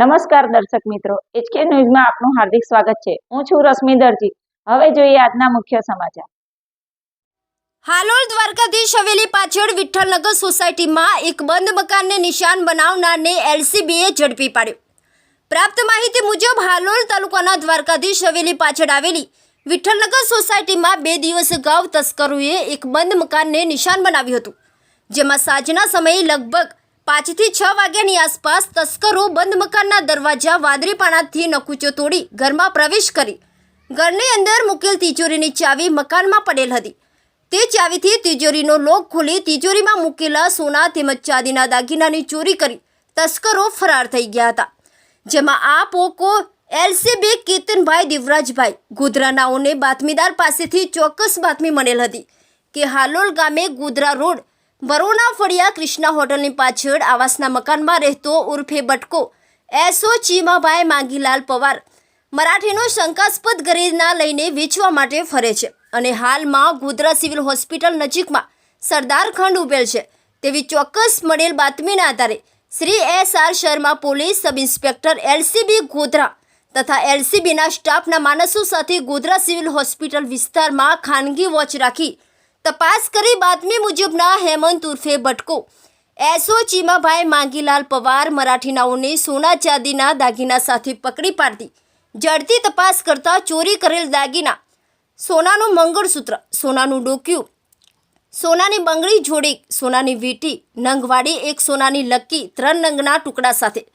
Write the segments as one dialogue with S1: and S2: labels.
S1: નમસ્કાર દર્શક મિત્રો એચકે ન્યૂઝમાં આપનું હાર્દિક સ્વાગત છે. હું છું રશ્મિ દરજી. હવે જોઈએ આજના મુખ્ય સમાચાર.
S2: હાલોલ દ્વારકાધીશ હવેલી પાછળ વિઠ્ઠલનગર સોસાયટીમાં એક બંધ મકાનને નિશાન બનાવનારને એલસીબીએ ઝડપી પાડ્યો. પ્રાપ્ત માહિતી મુજબ હાલોલ તાલુકાના દ્વારકાધીશ હવેલી પાછળ આવેલી વિઠ્ઠલનગર સોસાયટીમાં બે દિવસ અગાઉ તસ્કરોએ એક બંધ મકાનને નિશાન બનાવ્યું હતું, જેમાં સાંજના સમયે લગભગ પાંચથી છ વાગ્યાની આસપાસ તસ્કરો બંધ મકાનના દરવાજા વાદળીપાણાથી નકુચો તોડી ઘરમાં પ્રવેશ કરી. ઘરની અંદર મૂકેલ તિજોરીની ચાવી મકાનમાં પડેલ હતી. તે ચાવીથી તિજોરીનો લોક ખોલી તિજોરીમાં મૂકેલા સોના તેમજ ચાંદીના દાગીનાની ચોરી કરી તસ્કરો ફરાર થઈ ગયા હતા. જેમાં આ પોકો એલસીબી કેતનભાઈ દેવરાજભાઈ ગોધરાનાઓને બાતમીદાર પાસેથી ચોક્કસ બાતમી મળેલ હતી કે હાલોલ ગામે ગોધરા રોડ વરોણા ફળિયા કૃષ્ણા હોટલની પાછળ આવાસના મકાનમાં રહેતો ઉર્ફે બટકો. એસો ચીમાભાઈ માંગીલાલ પવાર મરાઠીનો શંકાસ્પદ ગરીના લઈને વેચવા માટે ફરે છે અને હાલમાં ગોધરા સિવિલ હોસ્પિટલ નજીકમાં સરદાર ખંડ ઉભેલ છે. તેવી ચોક્કસ મળેલ બાતમીના આધારે Shri S R Sharma police sub inspector LCB Godhra તથા એલસીબીના સ્ટાફના માણસો સાથે ગોધરા સિવિલ હોસ્પિટલ વિસ્તારમાં ખાનગી વોચ રાખી તપાસ કરી બાતમી મુજબના હેમંત ઉર્ફે બટકો. એસો ચીમાભાઈ માંગીલાલ પવાર મરાઠીનાઓને સોના ચાંદીના દાગીના સાથે પકડી પાડતી. ઝડપી તપાસ કરતા ચોરી કરેલ દાગીના. સોનાનું મંગળસૂત્ર, સોનાનું ડોક્યું. સોનાની બંગડી જોડી, સોનાની વીટી, નંગવાડી એક સોનાની લક્કી ત્રણ નંગના ટુકડા સાથે.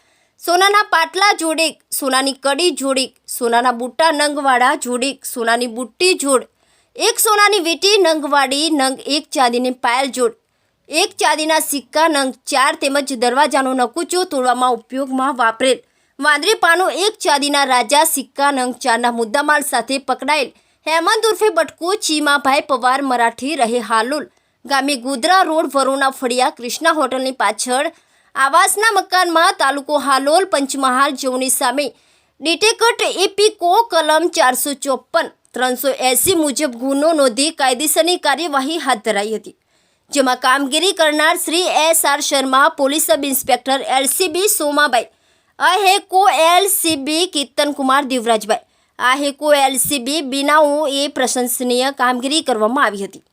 S2: સોનાના પાટલા જોડીક સોનાની કડી જોડીક સોનાના બુટ્ટા નંગવાળા જોડીક સોનાની બુટ્ટી જોડ એક સોનાની વીંટી નંગવાડી નંગ એક ચાંદીની પાયલ જોડ એક ચાંદીના સિક્કા નંગ ચાર તેમજ દરવાજાનો નકુચો તોડવામાં ઉપયોગમાં વાપરેલ. વાંદરી પાનો એક ચાંદીના રાજા સિક્કા નંગ ચારના મુદ્દામાલ સાથે પકડાયેલ. હેમંત ઉર્ફે બટકુ ચીમાભાઈ પવાર મરાઠી રહે હાલોલ. ગામે ગોધરા રોડ વરુણા ફળિયા કૃષ્ણા હોટલની પાછળ આવાસના મકાનમાં તાલુકો હાલોલ પંચમહાલ જોની સામે. ડિટેકટ એપી કો કલમ ચારસો ચોપન ત્રણસો એંસી મુજબ ગુનો નોંધી કાયદેસરની કાર્યવાહી હાથ ધરાઈ હતી, જેમાં કામગીરી કરનાર Shri S R Sharma, police sub inspector LCB Somabai અહેકો LCB Kirtankumar Devrajbhai આ હેકો એલસીબી બીનાઓ એ પ્રશંસનીય કામગીરી કરવામાં આવી હતી.